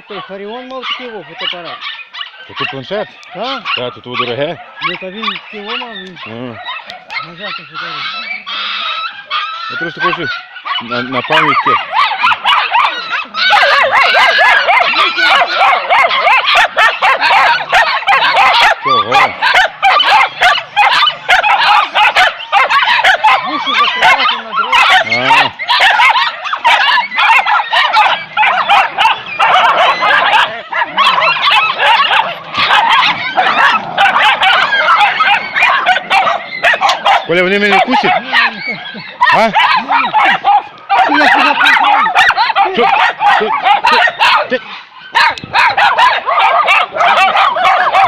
то той Фаріон мав такий во фотоапарат. Та тут планшет? Так? Та, тут воно дороге. Ну та він такий мав, він Ага. нажати фотографію. Я просто хочу на, на пам'ятки. Коля, вони мене кусять? А? Що? Що? Що? Ти?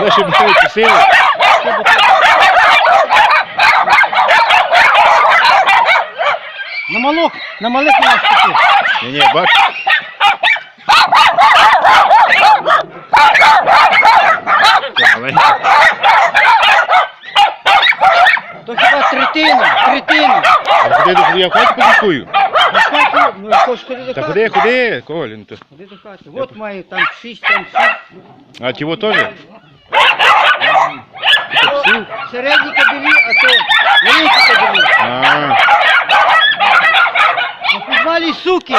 Я ще сили. На малох, на малих не наступив. Ні, ні, бач. Це маленька. То хіба третина, третина. А ходи до я в хаті подякую. На хаті, ну хоч ходи до Та хати. ходи, ходи, Коля. ну то. Ходи до хати. От має там шість, там шість. А ті теж? То середні кабелі, а то великі кабелі. А, На підвалі суки,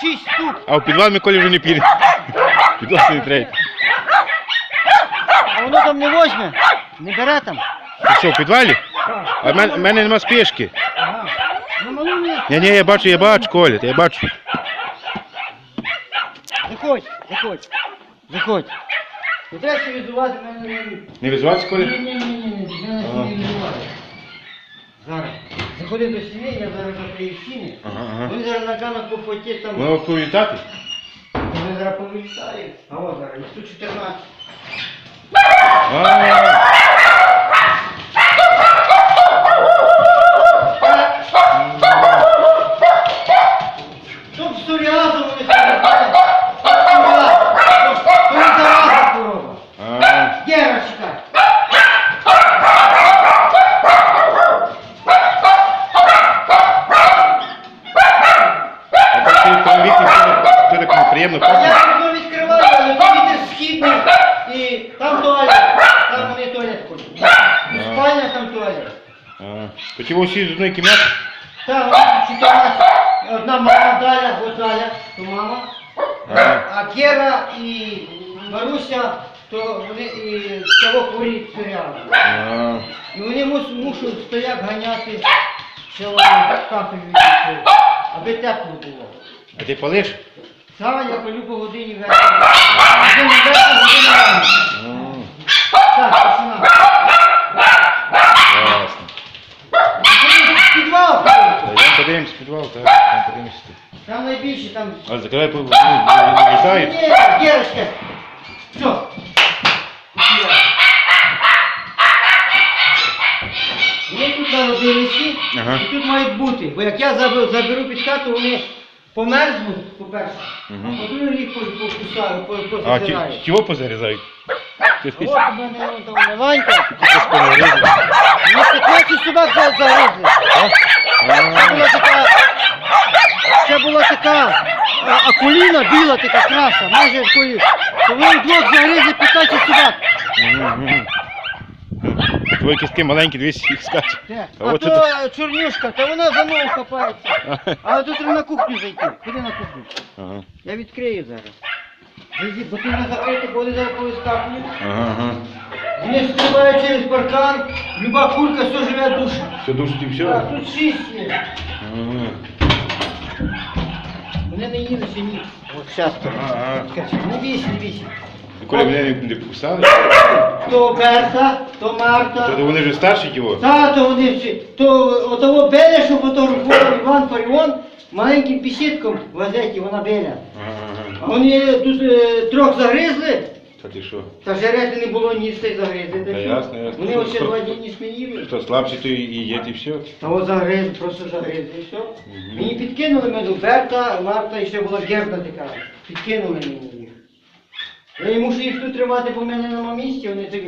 шість штук. а в підвал ми Коля вже не піде. Підвал не треба. А воно там не возьме, не бере там. Ти що, в підвалі? А в мене, в мене нема спішки. Ага. На ні. Ні, я бачу, я бачу, Коля, я бачу. Заходь, заходь, заходь. Не треба візувати мене не Не Ні, Коля? ні, ні, ні, ні, я на візувати. Зараз. Заходи до стіни, я зараз закрию стіни. Ага, ага. Вони зараз на ганах по фоті там. Воно повітати? Вони зараз повилітають. А от зараз, тут 14. А, Тут псоріазу вони там. Вони зараза хвороба. а. Гера, чекай. А так ти там вікна, то так неприємно А пахне. я вікно відкриваю, але то вітер східний. І там туалет. Там вони туалет ходять. І Спальня там туалет. А, То ті всі з одної кімнати? Так, от 14. Одна мама Даля, от Даля, то мама. А, А Кера і Маруся, то вони і цього хворіють серіалу. а. І вони мус, мушуть стояк ганяти цілу кафель відкрити, аби тепло було. А ти палиш? Саме я полю по годині вечора. А, Так, пацана. Ясно. Підвал. Та Йдемо подивимось в підвал, так, йдемо подивимось. Там найбільше, там... А закривай, ну, не Ні. Герочка. Все. Вони тут народилися, Ага. і тут мають бути. Бо як я заберу, заберу під хату, вони померзнуть, по-перше, Мгм. а по-друге їх по- покусаю, по- А, ті- чого позарізають? Ти От у мене вон там Леванька. щось понарізав. Мені 15 собак за- загризли. Це була така, це була така а, біла, така краса, майже. То вони вдвох загризли 15 собак. Твої кістки маленькі, дивись, їх скачуть. Де? А А от то чорнюшка, та вона за мною хапається. Але тут треба на кухню зайти. Куди на кухню? Ага, Я відкрию зараз. Зайди, Бо ти не закрити, бо вони зараз повискакують. ага. Вони стрибають через паркан, люба курка, все живе душа. Все душить і все? Так, тут шість є. Ага. Вони не їли ще ні. От шестеро. Ага. Не бійся, не бійся. І Коли мене не, покусали, То Берта, то то Марта. вони вже старші його. Та, то вони всі. То отого Беля, що фотографував Іван Фаріон, маленьким пісітком в газеті, вона Беля. Ага. вони тут е, трьох загризли, Та ти що? та жерети не було ні з цих загризли. Та ясно, ясно. Вони още два дні не сміїли. Хто слабший, то і і є, і все. Та от загризли, просто загризли і все. Мені підкинули мене Берта, Марта і ще була Герда така. Підкинули мені їх. Я мушу їх тут тримати, бо в мене нема місця, вони такі.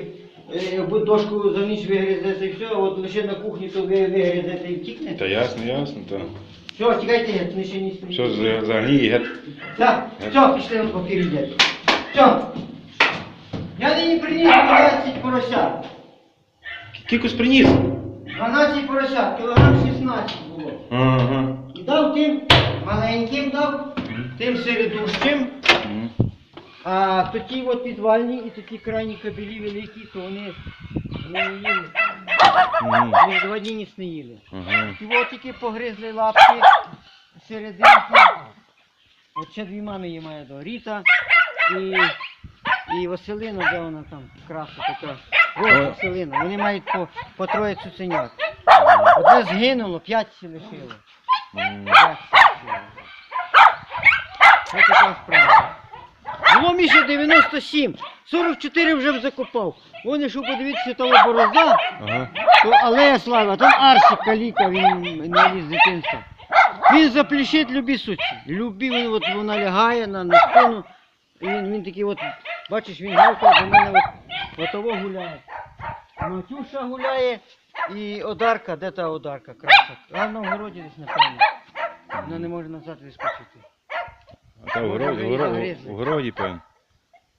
е, Якби дошку за ніч вигризете і все, а от лише на кухні то ви і втікнете. Та ясно, ясно, то. Все, тікайте, геть, вони ще не спить. Все, за- загніє, гет. Так, все, пішли на папір йдете. Все. Я нині приніс 12 поросят. Кількось приніс. 12 поросят, кілограм 16 було. Ага. І дав тим маленьким дав, тим середущим. А тоді от підвальні і тоді крайні кабелі великі, то вони вони не їли. Вони два дні не їли. Ага. І от тільки погризли лапки серединки. От ще дві мами її має до Ріта і, і Василина, де вона там краса така. Ось. Василина. Вони мають по, по троє цуценят. Одне згинуло, п'ять сі лишило. П'ять сі лишило. Ось така справа. Було Міша 97, 44 вже б закопав. Вони що подивіться, там борозда, Ага. то алея слава, там Арсик каліка, він не ліз з дитинства. Він заплющить любі суці. Любі, він от вона лягає на, на спину. І він, він такий от, бачиш, він гавкає до мене от, отово гуляє. Матюша гуляє і Одарка, де та Одарка, краса? А на огороді десь, напевно. Вона не може назад вискочити. А та в городі, в городі, в городі, певно.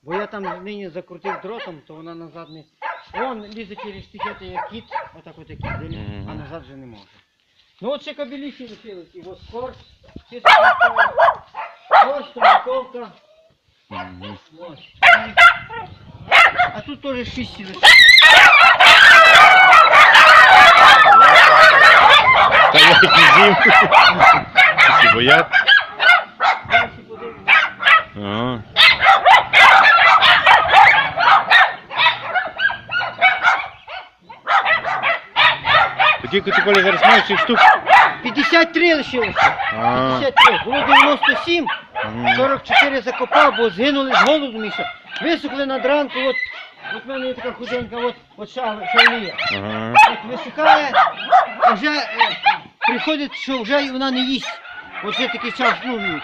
Бо я там нині закрутив дротом, то вона назад не. Вон лізе через штихети, як кіт, отак от як кіт заліз, Мгм. а назад вже не може. Ну от ще кабеліхи лишились, і ось скорс, чисто ось томаковка, Мгм. ось. А тут теж шість лишилось. Та я їх з'їв. Всі боять. Далі подивимось. Ага. Тоді ти коли зараз маєш цих штук. 53 лишилося. А. 53. Було 97, Мгм. 44 закопав, бо згинули з голоду, Міша. Висохли над ранку, от, от в мене є така худенька, от, от шав- шавлія. Ага. От висихає, а вже е, приходить, що вже вона не їсть. Оце такий час, ну,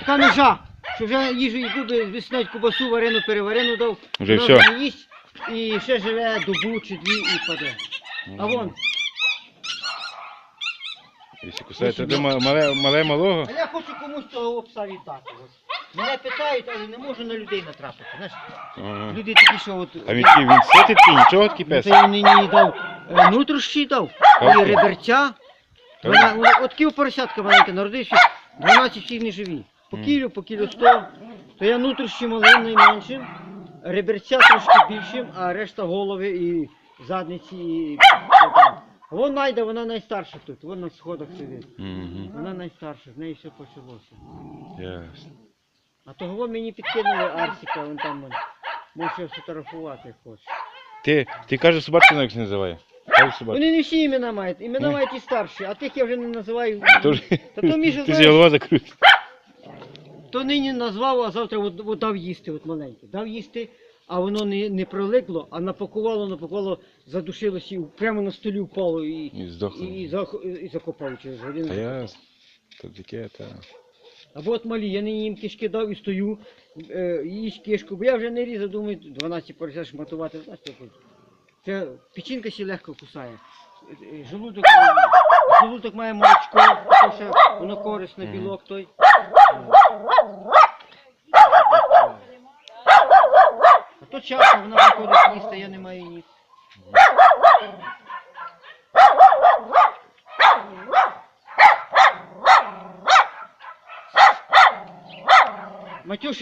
така межа, що вже їжу і губи, виснять кубасу, варену, переварену дав. Вже вона всьо. не їсть і ще живе добу чи дві і паде. А вон, Якщо кусаєте, то мале, мале малого. а я хочу комусь того опса віддати. От. Мене питають, але не можу на людей натрапити. Знаєш, Ага. люди такі, що от... А він такий, він ситий такий, нічого такий Ну, пес. я мені дав е, нутрощі дав, і реберця. Вона, вона, от кіл поросятка маленька народився, 12 всіх не живі. По кілю, по кілю 100. То я нутрощі малим найменшим, реберця трошки більшим, а решта голови і задниці і Вон Найда, вона найстарша тут, вон на сходах сидить. Мгм. Вона найстарша, з неї все почалося. Ясно. А того мені підкинули Арсика, вон там. Може фотографувати як хочеш. Ти, ти кажеш, собачку не називає. Кажеш собачку. Вони не всі імена мають, імена мають і старші, а тих я вже не називаю. Тож, Та то Міша, ти ж знаєш- голова закрутив. То нині назвав, а завтра от, от дав їсти, от маленьке. Дав їсти, а воно не, не проликло, а напакувало, напакувало, задушилося і прямо на столі впало і, І здохло. і, і, зах- і закопало через годину. Та ясно. То таке, та. Або от малі, я нині їм кишки дав і стою, е, їсть кишку, бо я вже не різав, думаю, 12 поросят шматувати. Знаєш, що? Це печінка ще легко кусає. Е, е, Желудок, е, желудок має молочко, то ще воно корисне, білок той. А то часто вона приходить їсти, я не маю ніс. Матюш,